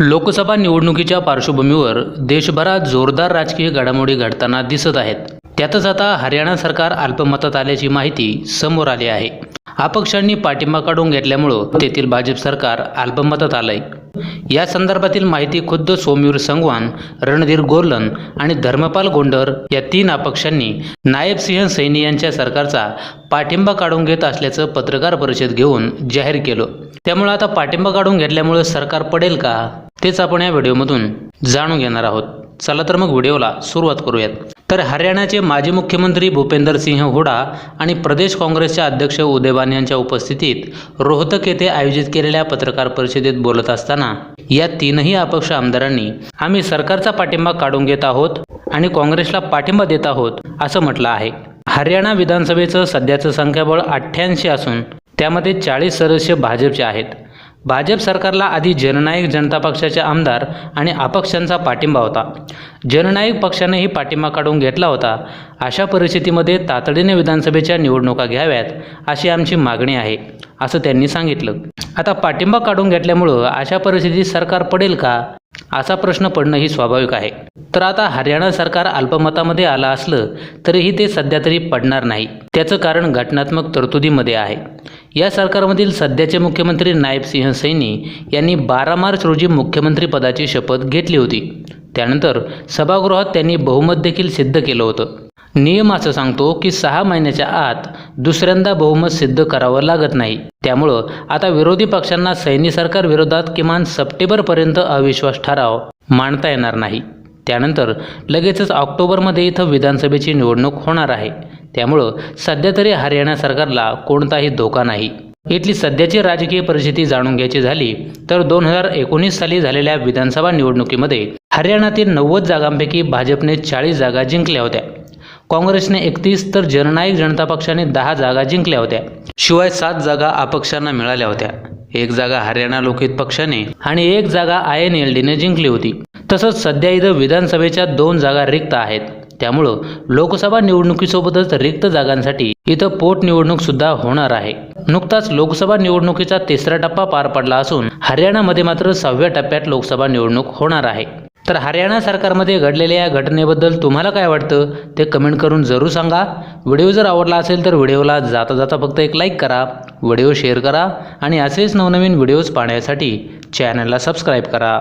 लोकसभा निवडणुकीच्या पार्श्वभूमीवर देशभरात जोरदार राजकीय घडामोडी घडताना दिसत आहेत. त्यातच आता हरियाणा सरकार अल्पमतात आल्याची माहिती समोर आली आहे. अपक्षांनी पाठिंबा काढून घेतल्यामुळं तेथील भाजप सरकार अल्पमतात आलंय. या संदर्भातील माहिती खुद्द सोमवीर संगवान रणधीर गोर्लन आणि धर्मपाल गोंडर या तीन अपक्षांनी नायब सिंह सैनी यांच्या सरकारचा पाठिंबा काढून घेत असल्याचं पत्रकार परिषद घेऊन जाहीर केलं. त्यामुळे आता पाठिंबा काढून घेतल्यामुळे सरकार पडेल का? तेच आपण या व्हिडिओमधून जाणून घेणार आहोत. चला तर मग व्हिडिओला सुरुवात करूयात. तर हरियाणाचे माजी मुख्यमंत्री भूपेंदर सिंह हुडा आणि प्रदेश काँग्रेसचे अध्यक्ष उदयवान यांच्या उपस्थितीत रोहतक येथे आयोजित केलेल्या पत्रकार परिषदेत बोलत असताना या तीनही अपक्ष आमदारांनी आम्ही सरकारचा पाठिंबा काढून घेत आहोत आणि काँग्रेसला पाठिंबा देत आहोत असं म्हटलं आहे. हरियाणा विधानसभेचं सध्याचं संख्याबळ अठ्ठ्याऐंशी असून त्यामध्ये चाळीस सदस्य भाजपचे आहेत. भाजप सरकारला आधी जननायक जनता पक्षाचे आमदार आणि अपक्षांचा पाठिंबा होता. जननायक पक्षानेही पाठिंबा काढून घेतला होता. अशा परिस्थितीमध्ये तातडीने विधानसभेच्या निवडणुका घ्याव्यात अशी आमची मागणी आहे असं त्यांनी सांगितलं. आता पाठिंबा काढून घेतल्यामुळं अशा परिस्थितीत सरकार पडेल का? असा प्रश्न पडणं ही स्वाभाविक आहे. तर आता हरियाणा सरकार अल्पमतामध्ये आलं असलं तरीही ते सध्या तरी पडणार नाही. त्याचं कारण घटनात्मक तरतुदीमध्ये आहे. या सरकारमधील सध्याचे मुख्यमंत्री नायब सिंह सैनी यांनी बारा मार्च रोजी मुख्यमंत्रीपदाची शपथ घेतली होती. त्यानंतर सभागृहात त्यांनी बहुमत देखील सिद्ध केलं होतं. नियम असं सांगतो की सहा महिन्याच्या आत दुसऱ्यांदा बहुमत सिद्ध करावं लागत नाही. त्यामुळं आता विरोधी पक्षांना सैनी सरकार विरोधात किमान सप्टेंबरपर्यंत अविश्वास ठराव मांडता येणार नाही. त्यानंतर लगेचच ऑक्टोबरमध्ये इथं विधानसभेची निवडणूक होणार आहे. त्यामुळं सध्या तरी हरियाणा सरकारला कोणताही धोका नाही. इथली सध्याची राजकीय परिस्थिती जाणून घ्यायची झाली तर दोन हजार एकोणीस साली झालेल्या विधानसभा निवडणुकीमध्ये हरियाणातील नव्वद जागांपैकी भाजपने चाळीस जागा जिंकल्या होत्या. काँग्रेसने एकतीस तर जननायक जनता पक्षाने दहा जागा जिंकल्या होत्या. शिवाय सात जागा अपक्षांना मिळाल्या होत्या. एक जागा हरियाणा लोकहित पक्षाने आणि एक जागा आय एन एल डीने जिंकली होती. तसंच सध्या इथं विधानसभेच्या दोन जागा रिक्त आहेत. त्यामुळं लोकसभा निवडणुकीसोबतच रिक्त जागांसाठी इथं पोटनिवडणूक सुद्धा होणार आहे. नुकताच लोकसभा निवडणुकीचा तिसरा टप्पा पार पडला असून हरियाणामध्ये मात्र सहाव्या टप्प्यात लोकसभा निवडणूक होणार आहे. तर हरियाणा सरकारमध्ये घडलेल्या या घटनेबद्दल तुम्हाला काय वाटतं? ते कमेंट करून जरूर सांगा. व्हिडिओ जर आवडला असेल तर व्हिडिओला जाता जाता फक्त एक लाईक करा व्हिडिओ शेअर करा आणि असेच नवनवीन व्हिडिओज पाहण्यासाठी चॅनलला सबस्क्राईब करा.